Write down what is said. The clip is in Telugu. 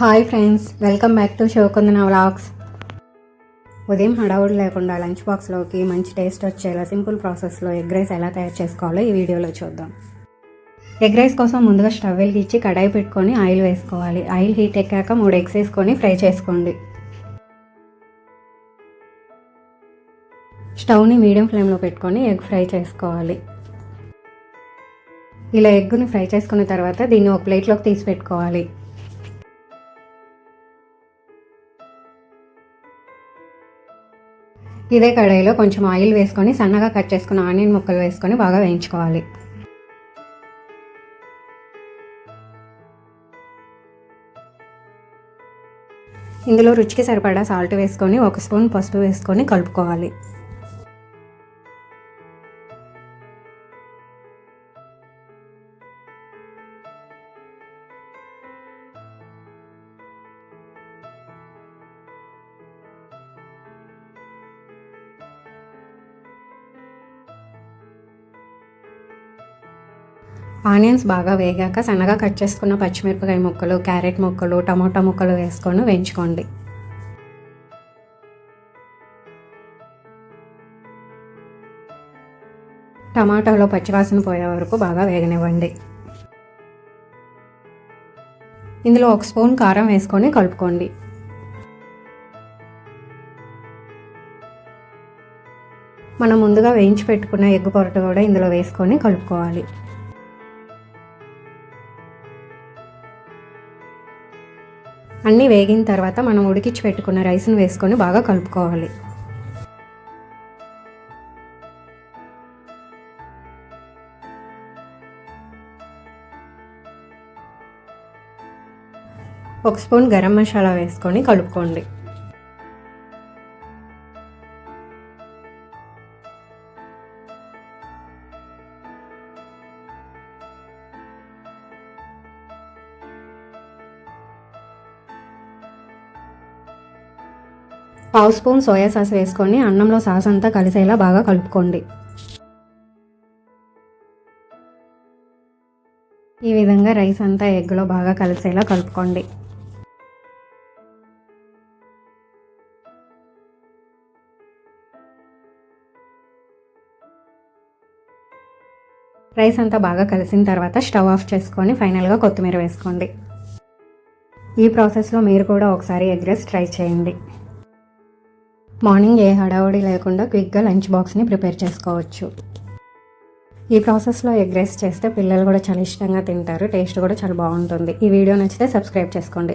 Hi friends welcome back to Shivakundana vlogs. ఉదయం హడావుడి లేకుండా లంచ్ బాక్స్లోకి మంచి టేస్ట్ వచ్చేలా సింపుల్ ప్రాసెస్లో ఎగ్ రైస్ ఎలా తయారు చేసుకోవాలో ఈ వీడియోలో చూద్దాం. ఎగ్ రైస్ కోసం ముందుగా స్టవ్ వెలిగించి కడాయి పెట్టుకొని ఆయిల్ వేసుకోవాలి. ఆయిల్ హీట్ ఎక్కాక మూడు ఎగ్స్ వేసుకొని ఫ్రై చేసుకోండి. స్టవ్ని మీడియం ఫ్లేమ్లో పెట్టుకొని ఎగ్ ఫ్రై చేసుకోవాలి. ఇలా ఎగ్గుని ఫ్రై చేసుకున్న తర్వాత దీన్ని ఒక ప్లేట్లోకి తీసి పెట్టుకోవాలి. ఇదే కడాయిలో కొంచెం ఆయిల్ వేసుకొని సన్నగా కట్ చేసుకున్న ఆనియన్ ముక్కలు వేసుకొని బాగా వేయించుకోవాలి. ఇందులో రుచికి సరిపడా సాల్ట్ వేసుకొని ఒక స్పూన్ పసుపు వేసుకొని కలుపుకోవాలి. ఆనియన్స్ బాగా వేగాక సన్నగా కట్ చేసుకున్న పచ్చిమిరపకాయ ముక్కలు క్యారెట్ ముక్కలు టమోటా ముక్కలు వేసుకొని వేయించుకోండి. టమాటాలో పచ్చివాసన పోయే వరకు బాగా వేగనివ్వండి. ఇందులో ఒక స్పూన్ కారం వేసుకొని కలుపుకోండి. మనం ముందుగా వేయించి పెట్టుకున్న ఎగ్గు పొరటు కూడా ఇందులో వేసుకొని కలుపుకోవాలి. అన్నీ వేగిన తర్వాత మనం ఉడికించి పెట్టుకున్న రైస్ను వేసుకొని బాగా కలుపుకోవాలి. ఒక స్పూన్ గరం మసాలా వేసుకొని కలుపుకోండి. పావు స్పూన్ సోయా సాస్ వేసుకొని అన్నంలో సాస్ అంతా కలిసేలా బాగా కలుపుకోండి. ఈ విధంగా రైస్ అంతా ఎగ్లో బాగా కలిసేలా కలుపుకోండి. రైస్ అంతా బాగా కలిసిన తర్వాత స్టవ్ ఆఫ్ చేసుకొని ఫైనల్గా కొత్తిమీర వేసుకోండి. ఈ ప్రాసెస్లో మీరు కూడా ఒకసారి ఎగ్ రైస్ ట్రై చేయండి. మార్నింగ్ ఏ హడావుడి లేకుండా క్విక్గా లంచ్ బాక్స్ని ప్రిపేర్ చేసుకోవచ్చు. ఈ ప్రాసెస్లో ఎగ్ రైస్ చేస్తే పిల్లలు కూడా చాలా ఇష్టంగా తింటారు టేస్ట్ కూడా చాలా బాగుంటుంది. ఈ వీడియో నచ్చితే సబ్స్క్రైబ్ చేసుకోండి.